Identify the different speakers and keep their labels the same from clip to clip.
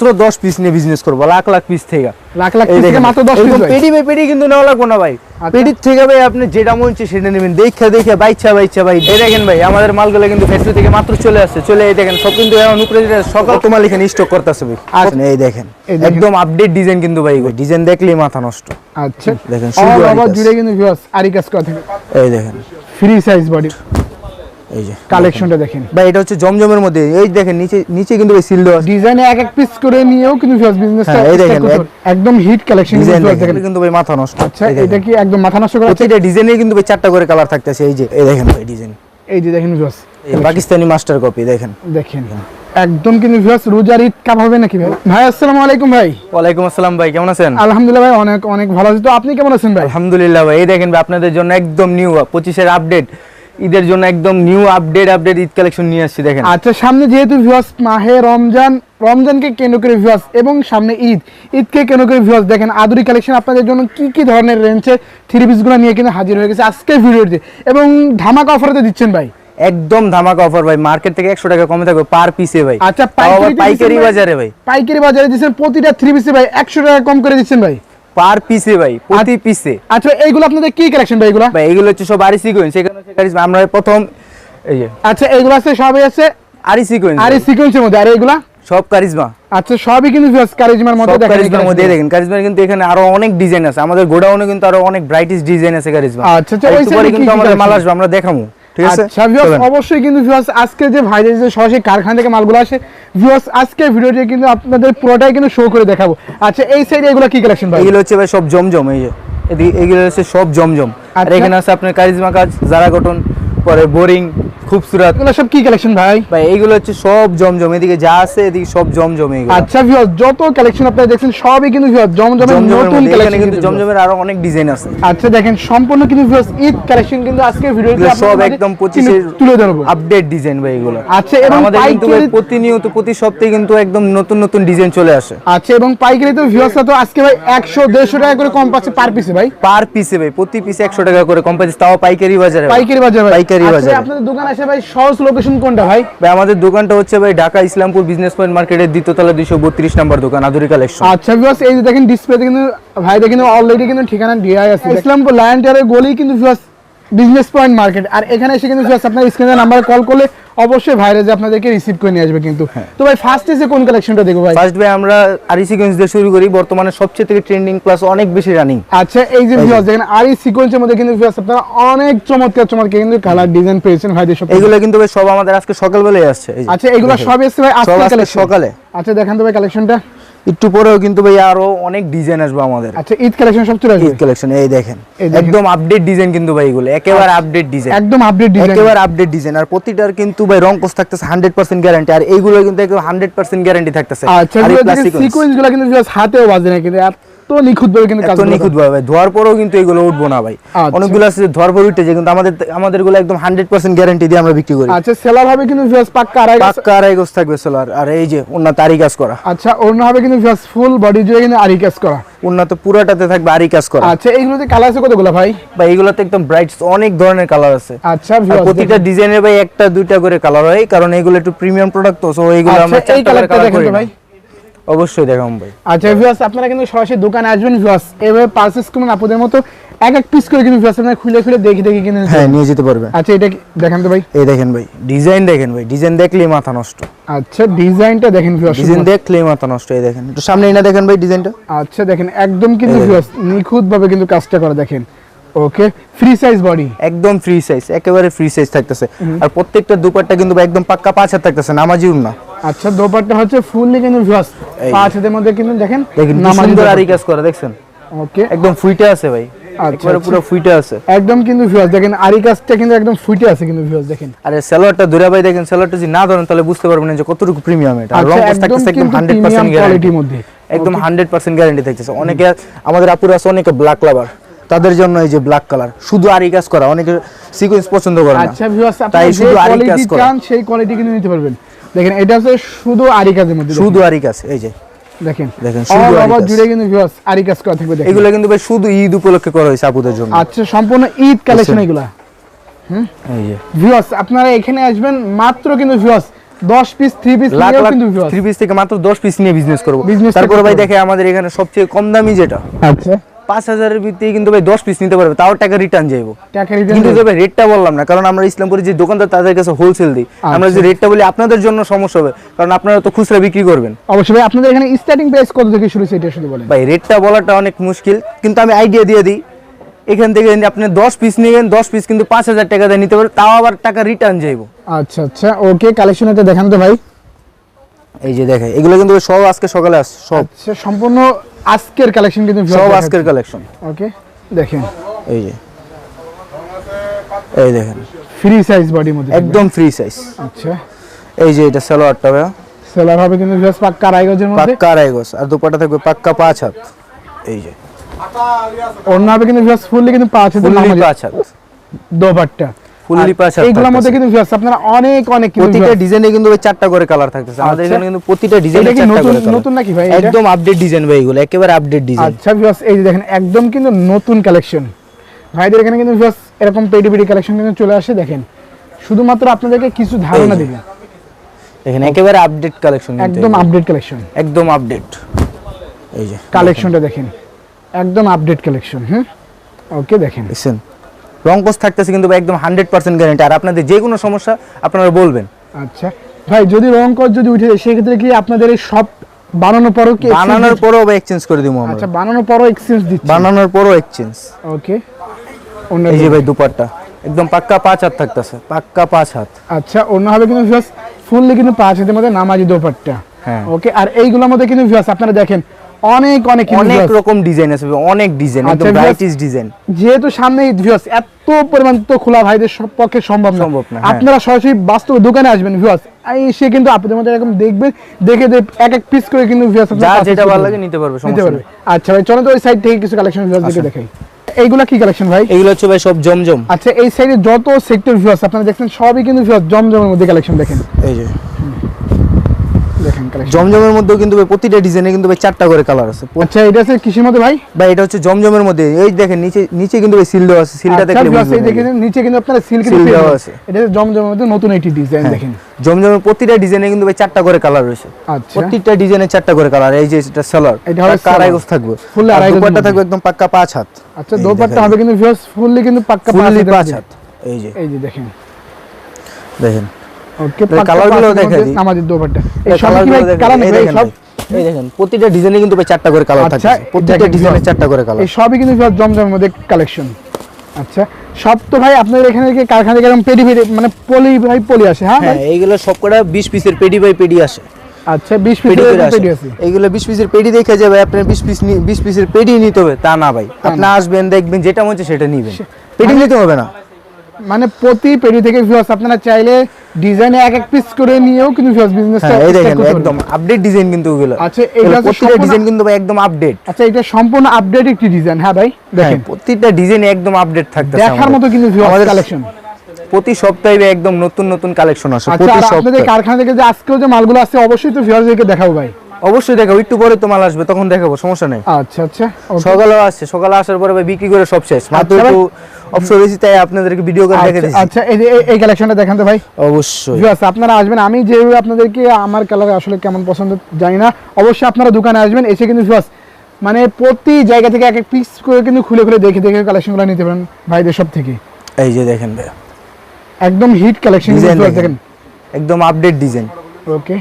Speaker 1: মাত্র 10 পিস নিয়ে বিজনেস করব লাখ লাখ পিস থেকে।
Speaker 2: লাখ লাখ থেকে মাত্র দশ
Speaker 1: এরকম
Speaker 2: পিস
Speaker 1: পেডি বাই পেডি কিন্তু নেওয়া লাগবে না ভাই।
Speaker 2: আচ্ছা।
Speaker 1: পেডির থেকে ভাই আপনি যেটা মন চায় সেটা নেবেন। দেখা দেখে বাইচ্ছা বাইচ্ছা ভাই। এই দেখেন ভাই আমাদের মালগুলো কিন্তু ফ্যাক্টরি থেকে মাত্র চলে আসছে। চলে এই দেখেন সব কিন্তু এখন উপরে সকাল তোমার এখানে স্টক করতেছে ভাই?
Speaker 2: আচ্ছা।
Speaker 1: এই দেখেন একদম আপডেট ডিজাইন কিন্তু ভাই ডিজাইন দেখলেই মাথা নষ্ট।
Speaker 2: আচ্ছা।
Speaker 1: দেখেন, শুধু
Speaker 2: জুড়ে কিন্তু ভিউয়ার্স থাকে
Speaker 1: এই দেখেন।
Speaker 2: ফ্রি সাইজ বডি
Speaker 1: এই যে
Speaker 2: কালেকশনটা দেখেন।
Speaker 1: ভাই এটা হচ্ছে জমজমের মধ্যে। এই দেখেন নিচে নিচে কিন্তু ভাই সিল দেওয়া
Speaker 2: ডিজাইনে এক এক পিস করে নিয়েও কিন্তু ভিউয়ার্স বিজনেসটা
Speaker 1: হ্যাঁ, এই দেখেন,
Speaker 2: একদম হিট কালেকশন
Speaker 1: ডিজাইন
Speaker 2: দেখেন।
Speaker 1: দেখেন। কিন্তু ভাই মাথা নষ্ট।
Speaker 2: আচ্ছা এটা কি একদম মাথা নষ্ট করা
Speaker 1: প্রতিটা ডিজাইনে কিন্তু ভাই চারটা করে কালার থাকতেছে। এই যে এই দেখেন ভাই ডিজাইন
Speaker 2: এই যে দেখেন ভিউয়ার্স
Speaker 1: পাকিস্তানি মাস্টার কপি দেখেন।
Speaker 2: দেখেন। একদম কিন্তু ভিউয়ার্স রোজার ঈদ কাপ হবে নাকি ভাই? ভাই আসসালামু আলাইকুম ভাই।
Speaker 1: ওয়ালাইকুম আসসালাম ভাই কেমন আছেন?
Speaker 2: আলহামদুলিল্লাহ ভাই অনেক অনেক ভালো আছি। তো আপনি কেমন আছেন ভাই?
Speaker 1: আলহামদুলিল্লাহ ভাই এই দেখেন ভাই আপনাদের জন্য একদম নিউ পঁচিশের আপডেট ঈদের জন্য একদম new update update Eid collection নিয়ে আসছি দেখেন।
Speaker 2: আচ্ছা সামনে যেহেতু ভিউয়ার্স মাহে রমজান রমজানকে কেন্দ্র করে ভিউয়ার্স এবং সামনে ঈদ। ঈদকে কেন্দ্র করে ভিউয়ার্স দেখেন আদুরি কালেকশন আপনাদের জন্য কি কি ধরনের রেঞ্জে থ্রি পিসগুলো নিয়ে কিন্তু হাজির হয়ে গেছে আজকে ভিডিওতে এবং ধামাকা অফারতে দিচ্ছেন ভাই?
Speaker 1: একদম ধামাকা অফার ভাই মার্কেট থেকে একশো টাকা কমে থাকবে পার পিসে ভাই।
Speaker 2: আচ্ছা পাইকারি?
Speaker 1: বাজারে ভাই।
Speaker 2: পাইকারি বাজারে দিচ্ছেন প্রতিটা থ্রি পিসে ভাই একশো টাকা কম করে দিচ্ছেন ভাই?
Speaker 1: পার পিসে ভাই প্রতি পিসে।
Speaker 2: আচ্ছা এইগুলো আপনাদের কি কালেকশন ভাই এগুলো?
Speaker 1: ভাই এগুলো হচ্ছে সব আরি সিকোয়েন্স সেখানে আমরা প্রথম এই যে।
Speaker 2: আচ্ছা এইগুলো আছে সবই আছে?
Speaker 1: আরি সিকোয়েন্স
Speaker 2: আর সিকোয়েন্সের মধ্যে আর এইগুলা?
Speaker 1: সব কারিজমা
Speaker 2: আচ্ছা সবই কিন্তু কারিজমার মধ্যে দেখেন
Speaker 1: কারিজমার মধ্যে দেখেন। কারিজমার কিন্তু এখানে আরও অনেক ডিজাইন আছে। আমাদের গোডাউনে কিন্তু আরও অনেক ব্রাইটেস্ট ডিজাইন আছে কারিজমা
Speaker 2: আচ্ছা, আচ্ছা, ওই
Speaker 1: কিন্তু আমাদের মাল আসবে আমরা দেখাবো ঠিক আছে?
Speaker 2: আচ্ছা। অবশ্যই কিন্তু ভিউয়ার্স আজকে যে ভাইদের যে সরাসরি কারখানা থেকে মালগুলো আসে ভিউয়ার্স আজকে ভিডিওটি কিন্তু আপনাদের পুরোটাই কিন্তু শো করে দেখাবো। আচ্ছা এই সাইডে এগুলো কি কালেকশন ভাই?
Speaker 1: এগুলো হচ্ছে ভাই সব জমজম এই যে। এগুলো হচ্ছে সব জমজম। আর
Speaker 2: আচ্ছা।
Speaker 1: এখানে আছে আপনার কারিজমা কাজ জারা গঠন পরে বোরিং খুবসুরাত।
Speaker 2: এগুলো সব কি কালেকশন ভাই?
Speaker 1: ভাই এইগুলো হচ্ছে সব জমজম। এদিকে যা আছে এদিকে সব জমজম এইগুলো
Speaker 2: আচ্ছা ভিউয়ার্স যত কালেকশন আপনারা দেখছেন সবই কিন্তু ভিউয়ার্স জমজমের নতুন কালেকশন
Speaker 1: কিন্তু জমজমের আরও অনেক ডিজাইন আছে।
Speaker 2: আচ্ছা দেখেন সম্পূর্ণ কিন্তু ভিউয়ার্স ঈদ কালেকশন কিন্তু আজকে ভিডিওতে
Speaker 1: সব একদম
Speaker 2: মাঝে
Speaker 1: পঁচিশের
Speaker 2: তুলে ধরবো।
Speaker 1: আপডেট ডিজাইন ভাই এগুলো।
Speaker 2: আচ্ছা, এবং
Speaker 1: আমাদের কিন্তু প্রতিনিয়ত প্রতি সপ্তাহে কিন্তু একদম নতুন নতুন ডিজাইন চলে আসে।
Speaker 2: আচ্ছা এবং পাইকারি তো ভিউয়ার্সরা তো আজকে ভাই একশো দেড়শো টাকা করে কম পাচ্ছে পার পিসে ভাই।
Speaker 1: পার পিসে ভাই প্রতি পিসে একশো টাকা করে কম পাচ্ছিস তাও পাইকারি বাজারে
Speaker 2: পাইকারি বাজার
Speaker 1: পাইকারি
Speaker 2: আচ্ছা,
Speaker 1: বাজারে।
Speaker 2: আপনাদের দোকান আসে ভাই সহজ লোকেশন কোনটা ভাই?
Speaker 1: ভাই আমাদের দোকানটা হচ্ছে ভাই ঢাকা ইসলামপুর বিজনেস পয়েন্ট মার্কেটের দ্বিতীয়তলা দুইশো বত্রিশ নাম্বার দোকান আদুরি কালেকশন
Speaker 2: আচ্ছা ভিউয়ার্স এই যে দেখেন ডিসপ্লেতে কিন্তু ভাই দেখেন অলরেডি কিন্তু ঠিকানা দেওয়া আছে। ইসলামপুর লায়ন টেয়ারের গলি কিন্তু ভিউয়ার্স বিজনেস পয়েন্ট মার্কেট আর এখানে এসে কিন্তু আপনার স্ক্রিনের নাম্বারে কল করলে অবশ্যই ভাইরা যে আপনাদেরকে রিসিভ করে নিয়ে আসবে কিন্তু। তো ভাই ফার্স্ট এসে কোন কালেকশনটা দেখব ভাই?
Speaker 1: ফার্স্ট ভাই আমরা আরি সিকোয়েন্স দিয়ে শুরু করি। বর্তমানে সবচেয়ে থেকে ট্রেন্ডিং প্লাস অনেক বেশি রানিং
Speaker 2: আচ্ছা এই যে ভিউয়ার্স দেখেন আর সিকোয়েন্সের মধ্যে কিন্তু ভিউয়ার্স আপনারা অনেক চমৎকার চমৎকার কিন্তু কালার ডিজাইন পেয়েছেন ভাইদের সব
Speaker 1: এগুলো কিন্তু ভাই সব আমাদের আজকে সকালবেলায় আসছে।
Speaker 2: আচ্ছা এগুলো সব এসছে ভাই আজকে
Speaker 1: সকালে।
Speaker 2: আচ্ছা দেখান তো ভাই কালেকশনটা
Speaker 1: একটু পরেও কিন্তু ভাই আরও অনেক ডিজাইন আসবে আমাদের।
Speaker 2: আচ্ছা ঈদ কালেকশন সব চলে আসবে?
Speaker 1: ঈদ কালেকশন এই দেখেন। একদম আপডেট ডিজাইন কিন্তু ভাই এগুলো। একেবারে আপডেট ডিজাইন
Speaker 2: একদম আপডেট ডিজাইন
Speaker 1: একেবারে আপডেট ডিজাইন আর প্রতিটার কিন্তু ভাই রং কোস থাকতেছে হান্ড্রেড পার্সেন্ট গ্যারান্টি আর এইগুলো কিন্তু একদম হান্ড্রেড পার্সেন্ট গ্যারান্টি থাকতেছে।
Speaker 2: আচ্ছা
Speaker 1: আর এই
Speaker 2: সিকোয়েন্সগুলো কিন্তু জাস্ট হাতেও বাজে না কিন্তু। এত নিখুঁতভাবে কিন্তু
Speaker 1: এত ভাই। ধোয়ার পরেও কিন্তু এগুলো উঠবো না ভাই।
Speaker 2: আচ্ছা।
Speaker 1: অনেকগুলো আছে ধোয়ার পর উঠে যায় কিন্তু আমাদের আমাদেরগুলো একদম হান্ড্রেড পার্সেন্ট গ্যারান্টি দিয়ে আমরা বিক্রি করি।
Speaker 2: আচ্ছা সেলার হবে কিন্তু ভিউয়ার্স পাক্কা আড়াই
Speaker 1: পাক্কা আড়াই গজ থাকবে সোলার আর এই যে আরি কাজ করা।
Speaker 2: আচ্ছা অন্য হবে কিন্তু ভিউয়ার্স ফুল বডি জুড়ে কিন্তু আরি কাজ করা।
Speaker 1: উন্নত পুরাটাতে থাকবে আরি কাজ করা।
Speaker 2: আচ্ছা এইগুলোতে কালার আছে কতগুলো ভাই?
Speaker 1: ভাই এগুলোতে একদম ব্রাইট অনেক ধরনের কালার আছে।
Speaker 2: আচ্ছা
Speaker 1: প্রতিটা ডিজাইনের ভাই একটা দুইটা করে কালার হয় কারণ এগুলো একটু প্রিমিয়াম প্রোডাক্ট তো সো এইগুলো
Speaker 2: আচ্ছা
Speaker 1: আমরা
Speaker 2: এই কালারটা
Speaker 1: কালার
Speaker 2: দেখেন। ভাই।
Speaker 1: অবশ্যই দেখাম ভাই।
Speaker 2: আচ্ছা ভিউয়ার্স আপনারা কিন্তু সরাসরি দোকানে আসবেন ভিউয়ার্স এভাবে পারচেজ করুন আপনাদের মতো এক এক পিস করে কিন্তু ভিউয়ার্স আপনারা খুলে খুলে দেখে দেখে কিনে
Speaker 1: হ্যাঁ নিয়ে যেতে পারবে।
Speaker 2: আচ্ছা এটা দেখান তো ভাই।
Speaker 1: এই দেখেন ভাই ডিজাইন দেখেন ভাই ডিজাইন দেখলেই মাথা নষ্ট।
Speaker 2: আচ্ছা ডিজাইনটা দেখেন ভিউয়ার্স
Speaker 1: ডিজাইন দেখলেই মাথা নষ্ট এই দেখেন। একটু সামনে না দেখেন ভাই ডিজাইনটা
Speaker 2: আচ্ছা দেখেন একদম কিন্তু ভিউয়ার্স নিখুঁত ভাবে কিন্তু কাজটা করা দেখেন। ওকে ফ্রি সাইজ বডি
Speaker 1: একদম ফ্রি সাইজ একেবারে ফ্রি সাইজ থাকতেছে। আর প্রত্যেকটা দুপাট্টা কিন্তু একদম পাক্কা পাঁচ হাত থাকতেছে নামাজিও না।
Speaker 2: আচ্ছা দোপাট্টা হচ্ছে ফুললি কিন্তু ভিউয়ার্স। পাঁচ হাতের মধ্যে কিন্তু দেখেন
Speaker 1: সুন্দর আরি কাজ করা দেখছেন?
Speaker 2: ওকে
Speaker 1: একদম ফুইটে আছে ভাই।
Speaker 2: আচ্ছা,
Speaker 1: একেবারে
Speaker 2: আচ্ছা।
Speaker 1: পুরো ফুইটে আছে।
Speaker 2: একদম কিন্তু ভিউয়ার্স দেখেন আরি কাজটা কিন্তু একদম ফুটে আছে কিন্তু ভিউয়ার্স দেখেন।
Speaker 1: আরে সেলোয়ারটা ধরে ভাই দেখেন সেলোয়ারটা যদি না ধরেন তাহলে বুঝতে পারবেন না যে কতটুকু প্রিমিয়াম এটা। আর
Speaker 2: আচ্ছা
Speaker 1: রং কোস
Speaker 2: একদম
Speaker 1: থাকতেছে একদম 100%
Speaker 2: প্রিমিয়াম
Speaker 1: গ্যারান্টি
Speaker 2: মধ্যে।
Speaker 1: একদম 100% গ্যারান্টি থাকতেছে। অনেকে আমাদের আপুরা আছে অনেকে ব্ল্যাক লাভার তাদের জন্য এই যে ব্ল্যাক কালার শুধু আরি কাজ করা অনেকে সিকোয়েন্স পছন্দ করে না।
Speaker 2: আচ্ছা ভিউয়ার্স
Speaker 1: তাই
Speaker 2: যে কোয়ালিটি চান সেই কোয়ালিটি কিন্তু নিতে পারবেন। দেখেন এটা হচ্ছে শুধু আরি কাজের মধ্যে
Speaker 1: শুধু আরি কাজ এই যে।
Speaker 2: দেখেন
Speaker 1: দেখেন,
Speaker 2: শুধু আবার জুড়ে কিন্তু ভিউয়ার্স আরি কাজ করা থাকবে দেখেন।
Speaker 1: এগুলো কিন্তু ভাই শুধু ঈদ উপলক্ষে করা হয়েছে আপুদের জন্য।
Speaker 2: আচ্ছা সম্পূর্ণ ঈদ কালেকশন
Speaker 1: বুঝছেন?
Speaker 2: এগুলা।
Speaker 1: এই যে।
Speaker 2: ভিউয়ার্স আপনারা এখানে আসবেন মাত্র কিন্তু ভিউয়ার্স দশ পিস থ্রি পিস কিন্তু।
Speaker 1: পিস থেকে মাত্র দশ পিস নিয়ে বিজনেস করব। তারপরে ভাই দেখে আমাদের এখানে সবচেয়ে কম দামি যেটা।
Speaker 2: আচ্ছা।
Speaker 1: পাঁচ হাজারের ভিত্তি কিন্তু ভাই দশ পিস নিতে পারবে তাও টাকা রিটার্ন যাইবো। কিন্তু। তবে রেটটা বললাম না কারণ আমরা ইসলামপুরের যে দোকানদার তাদের কাছে হোলসেল দিই। আমরা
Speaker 2: আচ্ছা।
Speaker 1: যে রেটটা বলি আপনাদের জন্য সমস্যা হবে কারণ আপনারা তো খুচরা বিক্রি করবেন।
Speaker 2: অবশ্যই ভাই আপনাদের এখানে স্টার্টিং প্রাইস কত থেকে শুরু সেটা শুধু বলেন।
Speaker 1: ভাই রেটটা বলাটা অনেক মুশকিল কিন্তু আমি আইডিয়া দিয়ে দিই। এখান থেকে আপনি দশ পিস নিবেন দশ পিস কিন্তু পাঁচ হাজার টাকা দিয়ে নিতে পারবেন তাও আবার টাকা রিটার্ন যাইবো।
Speaker 2: আচ্ছা আচ্ছা ওকে কালেকশন এটা দেখান তো ভাই।
Speaker 1: এই যে দেখে এগুলো কিন্তু সব আজকে সকালে আসছে সব।
Speaker 2: আচ্ছা সম্পূর্ণ আজকের কালেকশন কিন্তু
Speaker 1: সব আজকের কালেকশন
Speaker 2: ওকে দেখেন।
Speaker 1: এই যে। এই দেখেন।
Speaker 2: ফ্রি সাইজ বডির মধ্যে। থাকবে।
Speaker 1: একদম ফ্রি সাইজ
Speaker 2: আচ্ছা।
Speaker 1: এই যে এটা সালোয়ারটা ভাইয়া।
Speaker 2: সেলার হবে কিন্তু ভিউয়ার্স পাক্কা রাইগজের মধ্যে?
Speaker 1: পাক্কা আড়াই গজ আর দুপাটা থাকবে পাক্কা পাঁচ হাত। এই যে।
Speaker 2: অন্য হবে কিন্তু ভিউয়ার্স ফুললি কিন্তু পাঁচ হাজার
Speaker 1: ফুললি
Speaker 2: নামাজের
Speaker 1: পাঁচ হাত।
Speaker 2: দোপাট্টা।
Speaker 1: ফুললি পাঁচ হাত
Speaker 2: মধ্যে কিন্তু ভিউয়ার্স আপনারা অনেক অনেক
Speaker 1: প্রতিটা ডিজাইনে কিন্তু ওই চারটা করে কালার থাকতেছে। আমাদের
Speaker 2: আচ্ছা।
Speaker 1: এখানে কিন্তু প্রতিটা ডিজাইনে চারটা করে
Speaker 2: নতুন নাকি ভাই
Speaker 1: একদম আপডেট ডিজাইন ভাই এগুলো একেবারে আপডেট ডিজাইন
Speaker 2: আচ্ছা ভিউয়ার্স এই যে দেখেন একদম কিন্তু নতুন কালেকশন ভাইদের এখানে কিন্তু ভিউয়ার্স এরকম পেডি পেডি কালেকশন কিন্তু চলে আসে দেখেন। শুধুমাত্র আপনাদেরকে কিছু ধারণা
Speaker 1: এই যে।
Speaker 2: দিবে
Speaker 1: একেবারে আপডেট কালেকশন
Speaker 2: একদম আপডেট কালেকশন
Speaker 1: একদম আপডেট এই যে
Speaker 2: কালেকশনটা দেখেন। একদম আপডেট কালেকশন হুম? ওকে দেখেন।
Speaker 1: দেখছেন? রং কোর্স থাকতেছে কিন্তু একদম হান্ড্রেড পার্সেন্ট গ্যারেন্টি আর আপনাদের যে কোনো সমস্যা আপনারা বলবেন।
Speaker 2: আচ্ছা। ভাই যদি রং কর যদি উঠে যায় সেক্ষেত্রে কি আপনাদের এই সব বানানোর পরও কি
Speaker 1: বানানোর? পরেও এক্সচেঞ্জ করে দিব আমরা।
Speaker 2: আচ্ছা বানানোর পরও এক্সচেঞ্জ দিচ্ছে?
Speaker 1: বানানোর পরও এক্সচেঞ্জ
Speaker 2: ওকে। অন্য
Speaker 1: এই যে ভাই দুপাট্টা। একদম পাক্কা পাঁচ হাত থাকতেছে। পাক্কা পাঁচ হাত।
Speaker 2: আচ্ছা অন্য হবে কিন্তু ফুললি কিন্তু পাঁচ হাতের মধ্যে নামাজি দোপাট্টা।
Speaker 1: হ্যাঁ।
Speaker 2: ওকে আর এইগুলোর মধ্যে কিন্তু ভিউয়ার্স আপনারা দেখেন অনেক অনেক
Speaker 1: অনেক রকম ডিজাইন আছে অনেক ডিজাইন
Speaker 2: আচ্ছা,
Speaker 1: একদম ভ্যারাইটিস ডিজাইন
Speaker 2: যেহেতু সামনে ভিউয়ার্স এত পরিমাণ তো খোলা ভাইদের পক্ষে সম্ভব
Speaker 1: সম্ভব না, হ্যাঁ।
Speaker 2: আপনারা সরাসরি বাস্তব দোকানে আসবেন ভিউয়ার্স এসে কিন্তু আপনাদের মধ্যে এরকম দেখবেন দেখে এক এক পিস করে কিন্তু ভিউয়ার্স
Speaker 1: যা যেটা ভালো লাগে নিতে পারবে
Speaker 2: নিতে
Speaker 1: সমস্যা
Speaker 2: পারবে।
Speaker 1: নেই।
Speaker 2: আচ্ছা ভাই চলো তো ওই সাইড থেকে কিছু কালেকশন ভিউয়ার্স দেখে দেখাই। এইগুলা কি কালেকশন ভাই?
Speaker 1: এগুলো হচ্ছে ভাই সব জমজম।
Speaker 2: আচ্ছা এই সাইডে যত সেক্টর ভিউয়ার্স আপনারা দেখছেন সবই কিন্তু ভিউয়ার্স জমজমের মধ্যে কালেকশন দেখেন।
Speaker 1: এই যে।
Speaker 2: দেখেন
Speaker 1: জমজমের মধ্যেও কিন্তু ভাই প্রতিটা ডিজাইনে কিন্তু ভাই চারটা করে কালার আছে।
Speaker 2: আচ্ছা এটা আছে কিসের মধ্যে ভাই?
Speaker 1: ভাই এটা হচ্ছে জমজমের মধ্যে। এই দেখেন নিচে নিচে কিন্তু ভাই সিল দেওয়া আছে। সিলটা
Speaker 2: আচ্ছা,
Speaker 1: দেখলে
Speaker 2: দেখেন নিচে কিন্তু আপনারা
Speaker 1: Seal দেওয়া আছে।
Speaker 2: এটা জমজমের মধ্যে নতুন একটি ডিজাইন
Speaker 1: হ্যাঁ।
Speaker 2: দেখেন।
Speaker 1: জমজমের প্রতিটা ডিজাইনে কিন্তু ভাই চারটা করে কালার রয়েছে।
Speaker 2: আচ্ছা।
Speaker 1: প্রত্যেকটা ডিজাইনে চারটা করে কালার এই যে এটা সালোয়ার
Speaker 2: এটা হবে
Speaker 1: আড়াই গজ থাকবে?
Speaker 2: Full
Speaker 1: আর
Speaker 2: আড়াই গজের
Speaker 1: থাকবে একদম পাক্কা পাঁচ হাত।
Speaker 2: আচ্ছা দোপাট্টা হবে কিন্তু ভিউয়ার্স ফুললি কিন্তু পাক্কা পাঁচ।
Speaker 1: হাত। এই যে।
Speaker 2: এই যে দেখেন।
Speaker 1: দেখেন।
Speaker 2: ওকে
Speaker 1: এই colour দিই।
Speaker 2: আমাদের দোপাট্টা। এই
Speaker 1: এই
Speaker 2: সব কি ভাই কালার
Speaker 1: এই
Speaker 2: নাকি ভাই
Speaker 1: দেখেন
Speaker 2: সব?
Speaker 1: এই দেখেন প্রতিটা ডিজাইনে কিন্তু ভাই চারটা করে কালার
Speaker 2: আচ্ছা
Speaker 1: থাকছে ডিজাইনে চারটা করে কালার
Speaker 2: এই সবই কিন্তু viewers জমজমের মধ্যে কালেকশন আচ্ছা সব তো ভাই আপনাদের এখানে কি কারখানা থেকে এরকম পেডি পেডি মানে পলি ভাই পলি আসে হ্যাঁ
Speaker 1: হ্যাঁ এইগুলো সবকটা 20 পিসের পেডি বাই পেডি আসে।
Speaker 2: আচ্ছা 20
Speaker 1: পেডি
Speaker 2: পিসের
Speaker 1: করে আসে
Speaker 2: পেডি আছে।
Speaker 1: এইগুলো 20 পিসের পেডি দেখে যাবে আপনার 20 পিস 20 পিসের পেডি নিতে হবে তা না ভাই। আপনি আসবেন দেখবেন যেটা মনে হচ্ছে সেটা নিবেন। পেডি নিতে হবে না।
Speaker 2: মানে প্রতি পেডি থেকে ভিউয়ার্স আপনারা চাইলে ডিজাইন এক এক পিস করে নিয়েও কিন্তু ভিউয়ার্স
Speaker 1: হ্যাঁ এই দেখেন একদম আপডেট ডিজাইন কিন্তু ওগুলো
Speaker 2: আচ্ছা, তো
Speaker 1: প্রত্যেকটা ডিজাইন কিন্তু ভাই একদম আপডেট
Speaker 2: আচ্ছা এটা সম্পূর্ণ আপডেট একটি ডিজাইন হ্যাঁ ভাই?
Speaker 1: হ্যাঁ
Speaker 2: দেখেন।
Speaker 1: প্রত্যেকটা ডিজাইন একদম আপডেট থাকতেছে
Speaker 2: দেখার মতো কিন্তু ভিউয়ার্স
Speaker 1: আমাদের
Speaker 2: কালেকশন
Speaker 1: প্রতি সপ্তাহে একদম নতুন নতুন কালেকশন আসে
Speaker 2: আচ্ছা
Speaker 1: প্রতি
Speaker 2: আর আপনাদের কারখানা থেকে যে আজকেও যে মালগুলো আসছে অবশ্যই তো ভিউয়ার্সদেরকে দেখাবো ভাই।
Speaker 1: অবশ্যই দেখাবো একটু পরে তো মাল আসবে তখন দেখাবো সমস্যা নেই।
Speaker 2: আচ্ছা আচ্ছা।
Speaker 1: সকালেও আসছে সকালে আসার পরে ভাই বিক্রি করে সব শেষ মাত্র
Speaker 2: আচ্ছা
Speaker 1: একটু অবসর হয়েছি তাই আপনাদেরকে ভিডিও করে দেখে
Speaker 2: আচ্ছা,
Speaker 1: দিচ্ছি
Speaker 2: আচ্ছা এই এই- কালেকশনটা দেখান তো ভাই।
Speaker 1: অবশ্যই।
Speaker 2: ভিউয়ার্স আপনারা আসবেন আমি যেভাবে আপনাদেরকে আমার কালার আসলে কেমন পছন্দ জানি না অবশ্যই আপনারা দোকানে আসবেন এসে কিন্তু ভিউয়ার্স মানে প্রতি জায়গা থেকে এক এক পিস করে কিন্তু খুলে খুলে দেখে দেখে কালেকশনগুলো নিতে পারেন ভাইদের সব থেকে
Speaker 1: এই যে দেখেন ভাই।
Speaker 2: একদম হিট কালেকশন দেখেন।
Speaker 1: একদম আপডেট ডিজাইন
Speaker 2: ওকে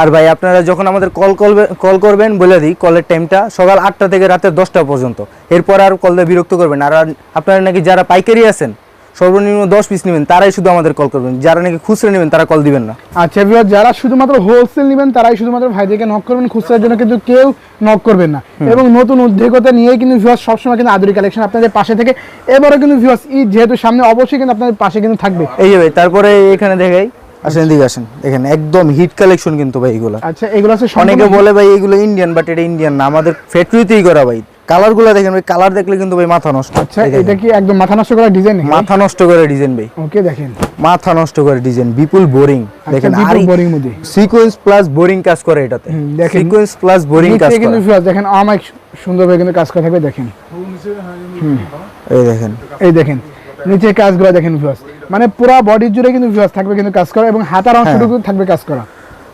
Speaker 1: আর ভাই আপনারা যখন আমাদের কল করবে কল করবেন বলে দিই কলের টাইমটা সকাল আটটা থেকে রাতের দশটা পর্যন্ত। এরপর আর কল দিয়ে বিরক্ত করবেন আর আপনারা নাকি যারা পাইকারি আছেন সর্বনিম্ন দশ পিস নেবেন তারাই শুধু আমাদের কল করবেন। যারা নাকি খুচরা নেবেন তারা কল দিবেন না।
Speaker 2: আচ্ছা ভিউয়ার যারা শুধুমাত্র হোলসেল নেবেন তারাই শুধুমাত্র ভাইদেরকে নক করবেন। খুচরার জন্য কিন্তু কেউ নক করবেন না। এবং নতুন উদ্যোগতা নিয়ে কিন্তু ভিউয়ার সবসময় কিন্তু আদুরি কালেকশন আপনাদের পাশে থেকে। এবারও কিন্তু ভিউয়ার্স ঈদ যেহেতু সামনে অবশ্যই কিন্তু আপনাদের পাশে কিন্তু থাকবে।
Speaker 1: এই যে ভাই তারপরে এখানে দেখাই। আসেন এদিকে আসেন। দেখেন একদম হিট কালেকশন কিন্তু ভাই এগুলো।
Speaker 2: আচ্ছা এগুলো আছে
Speaker 1: অনেকে বলে ভাই এগুলো ইন্ডিয়ান বাট এটা ইন্ডিয়ান না। আমাদের ফ্যাক্টরিতেই করা ভাই। কালারগুলো দেখেন ভাই কালার দেখলে কিন্তু ভাই মাথা নষ্ট।
Speaker 2: আচ্ছা এটা কি একদম মাথা নষ্ট করা ডিজাইন
Speaker 1: মাথা নষ্ট করে ডিজাইন ভাই।
Speaker 2: ওকে দেখেন।
Speaker 1: মাথা নষ্ট করে ডিজাইন বিপুল বোরিং দেখেন আর
Speaker 2: বোরিং আচ্ছা, মধ্যে।
Speaker 1: সিকোয়েন্স প্লাস বোরিং কাজ করে এটাতে।
Speaker 2: দেখেন।
Speaker 1: সিকোয়েন্স প্লাস বোরিং কাজ
Speaker 2: কিন্তু
Speaker 1: করে।
Speaker 2: viewers দেখেন অনেক সুন্দরভাবে কিন্তু কাজ করা থাকবে দেখেন।
Speaker 1: এই দেখেন।
Speaker 2: এই দেখেন নিচে কাজগুলো দেখেন ভিউয়ার্স মানে পুরো বডি জুড়ে কিন্তু ভিউয়ার্স থাকবে কিন্তু কাজ করা এবং হাতার
Speaker 1: হ্যাঁ।
Speaker 2: অংশটুকু থাকবে কাজ করা।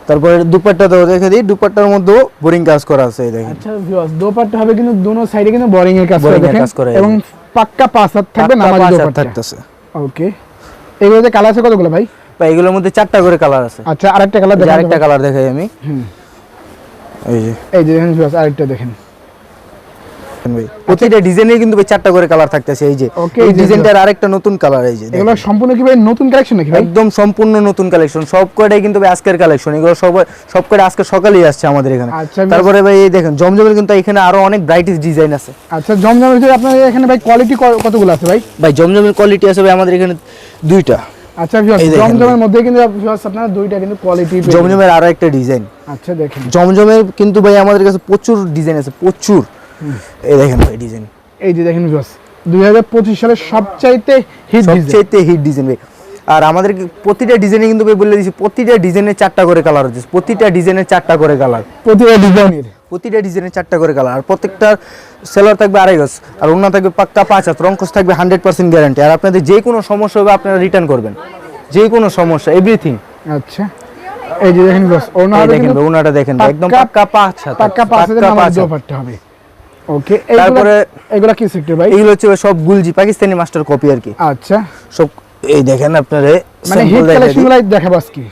Speaker 1: তারপরে দুপাট্টা তো দেখে দিই দুপাট্টার মধ্যেও বোরিং কাজ করা আছে এই দেখেন।
Speaker 2: আচ্ছা ভিউয়ার্স দোপাট্টা হবে কিন্তু দুনো সাইডে কিন্তু বোরিং এর কাজ করা দেখেন? এবং পাক্কা পাঁচ হাত থাকবে নামাজি
Speaker 1: হাত থাকতেছে।
Speaker 2: ওকে এগুলোতে কালার আছে কতগুলো ভাই?
Speaker 1: বা এগুলোর মধ্যে চারটা করে কালার আছে।
Speaker 2: আচ্ছা আরেকটা কালার দেখেন
Speaker 1: আরেকটা কালার দেখাই আমি।
Speaker 2: হুম।
Speaker 1: এই যে।
Speaker 2: এই যে দেখেন ভিউয়ার্স আরেকটা দেখেন।
Speaker 1: ভাই প্রতিটা কিন্তু ভাই চারটা করে কালার থাকতেছে এই যে। এই ডিজাইনটার আরেকটা নতুন কালার এই যে
Speaker 2: এগুলো সম্পূর্ণ কি ভাই নতুন কালেকশন নাকি ভাই?
Speaker 1: একদম সম্পূর্ণ নতুন কালেকশন সব কয়টাই কিন্তু ভাই আজকের কালেকশন এগুলো সব সব কয়টা আজকে সকালেই আসছে আমাদের এখানে।
Speaker 2: আচ্ছা,
Speaker 1: তারপরে ভাই এই দেখেন জমজমের কিন্তু এখানে আরও অনেক ডিজাইন আছে।
Speaker 2: আচ্ছা জমজমের ভিতরে আপনার এখানে ভাই কোয়ালিটি কতগুলো আছে ভাই?
Speaker 1: ভাই জমজমের কোয়ালিটি আছে ভাই আমাদের এখানে দুইটা।
Speaker 2: আচ্ছা জমজমের মধ্যে কিন্তু আপনারা দুইটা কিন্তু কোয়ালিটি
Speaker 1: জমজমের আরও একটা ডিজাইন
Speaker 2: আচ্ছা দেখেন।
Speaker 1: জমজমের কিন্তু ভাই আমাদের কাছে প্রচুর ডিজাইন আছে প্রচুর। এই দেখেন ভাই ডিজাইন
Speaker 2: এই যে দেখেন ভিউয়ার্স 2025 সালের সবচাইতে হিট ডিজাইন
Speaker 1: সবচেয়ে হিট ডিজাইন ভাই। আর আমাদের প্রতিটা ডিজাইনে কিন্তু ভাই বলে দিচ্ছি প্রতিটা ডিজাইনের চারটা করে কালার হচ্ছে প্রতিটা ডিজাইনের চারটা করে কালার
Speaker 2: প্রতিটা ডিজাইনের
Speaker 1: প্রতিটা ডিজাইনের চারটা করে কালার আর প্রত্যেকটা সেলার থাকবে আড়াই গজ আর অন্য থাকবে পাক্কা পাঁচ হাত রঙ্কস থাকবে হান্ড্রেড পার্সেন্ট গ্যারান্টি আর আপনাদের যে কোনো সমস্যা হবে আপনারা রিটার্ন করবেন। যে কোনো সমস্যা এভরিথিং
Speaker 2: আচ্ছা এই যে দেখেন ভিউয়ার্স ওনা হবে
Speaker 1: দেখেন ওনাটা দেখেন একদম
Speaker 2: পাক্কা-
Speaker 1: পাঁচ হাত।
Speaker 2: পাক্কা পাঁচ
Speaker 1: হাত।
Speaker 2: হবে। ওকে
Speaker 1: তারপরে-
Speaker 2: এগুলা কি সেক্টর ভাই?
Speaker 1: হচ্ছে সব গুলজি পাকিস্তানি মাস্টার কপি আর কি।
Speaker 2: আচ্ছা।
Speaker 1: সব এই দেখেন আপনারে
Speaker 2: মানে হিট দেখাবো আজকে।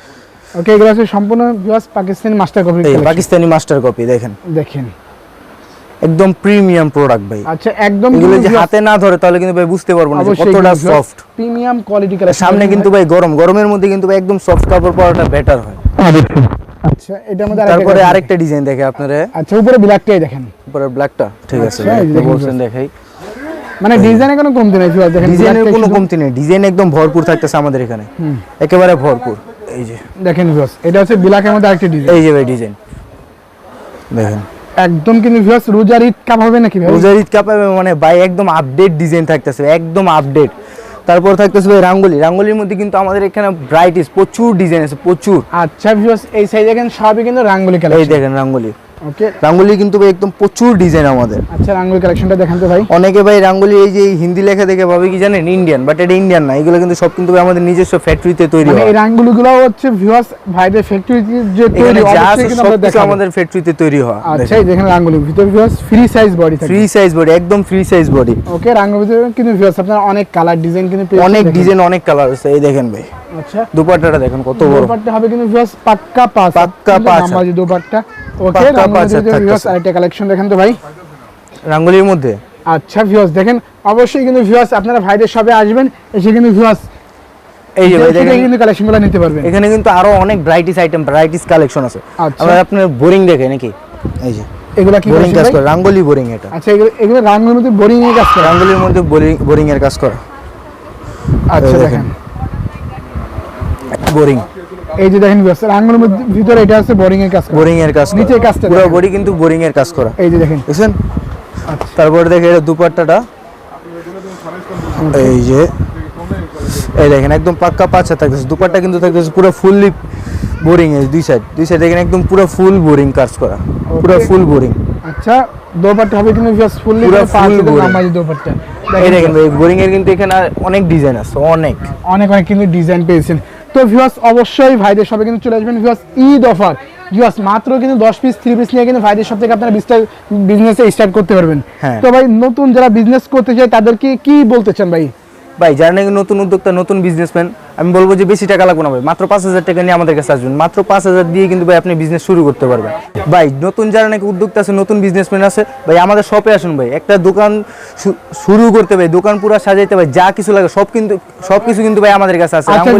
Speaker 2: ওকে এগুলো হচ্ছে সম্পূর্ণ ভিউয়ার্স পাকিস্তানি মাস্টার কপি
Speaker 1: এই পাকিস্তানি মাস্টার কপি দেখেন।
Speaker 2: দেখেন।
Speaker 1: একদম প্রিমিয়াম প্রোডাক্ট ভাই।
Speaker 2: আচ্ছা একদম
Speaker 1: এগুলো যে হাতে না ধরে তাহলে কিন্তু ভাই বুঝতে পারব না কতটা সফট
Speaker 2: প্রিমিয়াম কোয়ালিটি কালেকশন
Speaker 1: সামনে কিন্তু ভাই। গরম। গরমের মধ্যে কিন্তু ভাই একদম সফট কাপড় পরাটা বেটার হয়।
Speaker 2: আচ্ছা এটা মধ্যে
Speaker 1: তারপরে আরেকটা ডিজাইন দেখে আপনারা।
Speaker 2: আচ্ছা উপরে ব্ল্যাকটাই দেখেন।
Speaker 1: উপরে ব্ল্যাকটা ঠিক আছে
Speaker 2: আচ্ছা,
Speaker 1: বলছেন দেখাই।
Speaker 2: মানে ডিজাইনে কোনো কমতি নাই দেখেন
Speaker 1: ডিজাইনের কোনো কমতি নেই ডিজাইন একদম ভরপুর থাকতেছে আমাদের এখানে। একেবারে ভরপুর এই যে।
Speaker 2: দেখেন ভিউয়ার্স এটা হচ্ছে ব্ল্যাকের মধ্যে আরেকটা ডিজাইন
Speaker 1: এই যে ভাই ডিজাইন দেখেন।
Speaker 2: একদম কিন্তু ভিউয়ার্স রোজার ঈদ কাপ হবে নাকি ভাই?
Speaker 1: রোজার ঈদ কাপে মানে ভাই একদম আপডেট ডিজাইন থাকতেছে একদম আপডেট তারপর থাকতেছে ভাই রাঙ্গুলি। রাঙ্গুলির মধ্যে কিন্তু আমাদের এখানে ব্রাইটিস প্রচুর ডিজাইন আছে প্রচুর।
Speaker 2: আচ্ছা ভিউয়ার্স এই সাইজ দেখেন সবই কিন্তু রাঙ্গুলি
Speaker 1: এই দেখেন রাঙ্গুলি।
Speaker 2: ওকে
Speaker 1: রাঙ্গুলি কিন্তু ভাই একদম প্রচুর ডিজাইন আমাদের।
Speaker 2: আচ্ছা রাঙ্গুলি কালেকশনটা দেখান তো ভাই।
Speaker 1: অনেকে ভাই রাঙ্গুলি এই যে হিন্দি লেখা দেখে ভাবে কি জানেন? ইন্ডিয়ান বাট এটা ইন্ডিয়ান না। এগুলো কিন্তু সব কিন্তু আমাদের নিজস্ব ফ্যাক্টরিতে তৈরি
Speaker 2: মানে
Speaker 1: হয়।
Speaker 2: এই রাঙ্গুলি গুলো হচ্ছে ভিউয়ার্স ভাইদের ফ্যাক্টরি যে তৈরি
Speaker 1: এখানে যা
Speaker 2: অবশ্যই
Speaker 1: আছে
Speaker 2: কিন্তু
Speaker 1: সব কিছু আমাদের ফ্যাক্টরিতে তৈরি হয়।
Speaker 2: আচ্ছা এই দেখেন রাঙ্গুলি। ভিতরে ভিউয়ার্স ফ্রি সাইজ বডি থাকে।
Speaker 1: ফ্রি সাইজ বডি একদম ফ্রি সাইজ বডি
Speaker 2: ওকে রাঙ্গুলি কিন্তু ভিউয়ার্স আপনার অনেক কালার ডিজাইন কিন্তু
Speaker 1: অনেক ডিজাইন অনেক কালার আছে। এই দেখেন ভাই।
Speaker 2: আচ্ছা।
Speaker 1: দুপাট্টাটা দেখেন কত বড়।
Speaker 2: দোপাট্টা হবে কিন্তু ভিউয়ার্স পাক্কা পাঁচ।
Speaker 1: পাক্কা পাঁচ।
Speaker 2: নামাজি দোপাট্টা। ওকে ভিউয়ার্স আরেকটা কালেকশন দেখেন তো ভাই।
Speaker 1: রাঙ্গুলির মধ্যে?
Speaker 2: আচ্ছা ভিউয়ার্স দেখেন অবশ্যই কিন্তু ভিউয়ার্স আপনারা ভাইদের সবে আসবেন এসে কিন্তু ভিউয়ার্স
Speaker 1: এই যে দেখেন।
Speaker 2: কিন্তু কালেকশনগুলো নিতে পারবেন।
Speaker 1: এখানে কিন্তু আরও অনেক ব্রাইটিস আইটেম ব্রাইটিস কালেকশন আছে।
Speaker 2: আচ্ছা।
Speaker 1: আমরা আপনার বোরিং দেখে নাকি? এই যে
Speaker 2: এগুলা কি
Speaker 1: বোরিং কাজ করে রাঙ্গুলি বোরিং এটা।
Speaker 2: আচ্ছা এগুলো এগুলো রাঙ্গুলির মধ্যে বোরিং এর কাজ করে।
Speaker 1: রাঙ্গুলির মধ্যে বোরিং এর কাজ করা।
Speaker 2: আচ্ছা দেখেন।
Speaker 1: দেখেন। বোরিং
Speaker 2: এই যে দেখেন রাঙ্গুলির মধ্যে ভিতরে এটা আছে বোরিং এর কাজ
Speaker 1: বোরিং এর কাজ।
Speaker 2: নিচের কাজটা
Speaker 1: পুরো
Speaker 2: দেখেন।
Speaker 1: বডি কিন্তু বোরিং এর কাজ করা।
Speaker 2: এই যে দেখেন।
Speaker 1: বুঝছেন
Speaker 2: আচ্ছা।
Speaker 1: তারপরে দেখে এটা দুপাট্টাটা। এই যে। এই দেখেন একদম পাক্কা পাঁচা থাকতেছে। দুপাট্টা কিন্তু থাকতেছে পুরো ফুললি বোরিং এর দুই সাইড দুই সাইড দেখেন একদম পুরো ফুল বোরিং কাজ করা। পুরো ফুল বোরিং
Speaker 2: আচ্ছা দোপাট্টা হবে কিন্তু ভিউয়ার্স ফুললি
Speaker 1: পুরো
Speaker 2: হাতের
Speaker 1: boring।
Speaker 2: দোপাট্টা।
Speaker 1: এই দেখেন ভাই বোরিং এর কিন্তু এখানে অনেক ডিজাইন আছে অনেক।
Speaker 2: অনেক অনেক কিন্তু ডিজাইন পেয়েছেন। তো ভিউয়ার্স অবশ্যই ভাইদের সবে কিন্তু চলে আসবেন। ভিউয়ার্স ঈদ অফার ভিউয়ার্স মাত্র কিন্তু দশ পিস থ্রি পিস নিয়ে কিন্তু ভাইদের সব থেকে আপনারা বিজনেসে স্টার্ট করতে পারবেন।
Speaker 1: হ্যাঁ।
Speaker 2: তো ভাই নতুন যারা বিজনেস করতে চায় তাদেরকে কি বলতে চান ভাই?
Speaker 1: ভাই যারা নাকি নতুন উদ্যোক্তা নতুন বিজনেসম্যান আমি বলব যে বেশি টাকা লাগবে না ভাই। মাত্র পাঁচ হাজার টাকা নিয়ে আমাদের কাছে আসবেন মাত্র পাঁচ হাজার দিয়ে কিন্তু ভাই আপনি বিজনেস শুরু করতে পারবেন। ভাই নতুন যারা নাকি উদ্যোক্তা আছে নতুন বিজনেসম্যান আছে ভাই আমাদের শপে আসুন ভাই। একটা দোকান শুরু করতে ভাই দোকান পুরো সাজাইতে ভাই যা কিছু লাগে সব কিন্তু সব কিছু কিন্তু ভাই আমাদের কাছে আছে।
Speaker 2: আচ্ছা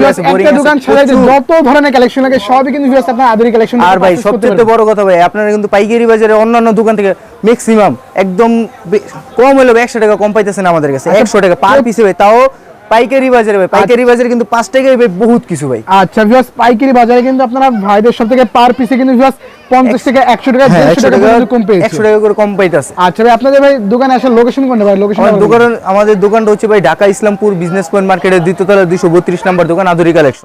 Speaker 2: একটা দোকান সাজাইতে যত ধরনের কালেকশন লাগে সবই কিন্তু ভিউয়ার্স আপনার কালেকশন
Speaker 1: আর ভাই সবচেয়ে বড় কথা ভাই আপনারা কিন্তু পাইকারি বাজারে অন্যান্য দোকান থেকে ম্যাক্সিমাম একদম কম হলেও একশো টাকা কম পাইতেছেন আমাদের কাছে।
Speaker 2: আচ্ছা,
Speaker 1: একশো টাকা পার পিসে ভাই তাও পাইকারি বাজারে ভাই পাইকারি বাজারে কিন্তু পাঁচ টাকায় ভাই বহুত কিছু ভাই।
Speaker 2: আচ্ছা ভিউয়ার্স পাইকারি বাজারে কিন্তু আপনারা ভাইদের সব থেকে পার পিসে কিন্তু ভিউয়ার্স পঞ্চাশ থেকে একশো টাকা
Speaker 1: হ্যাঁ
Speaker 2: দেড়শো
Speaker 1: একশো
Speaker 2: টাকা করে কম পেয়েছে।
Speaker 1: একশো টাকা করে কম পাইতাছে।
Speaker 2: আচ্ছা ভাই আপনাদের ভাই দোকানে আসার লোকেশন কোনটা ভাই? লোকেশন
Speaker 1: আমার দোকান আমাদের দোকানটা হচ্ছে ভাই ঢাকা ইসলামপুর বিজনেস পয়েন্ট মার্কেটের দ্বিতীয় তলা দুইশো বত্রিশ নাম্বার দোকান আদুরি কালেকশন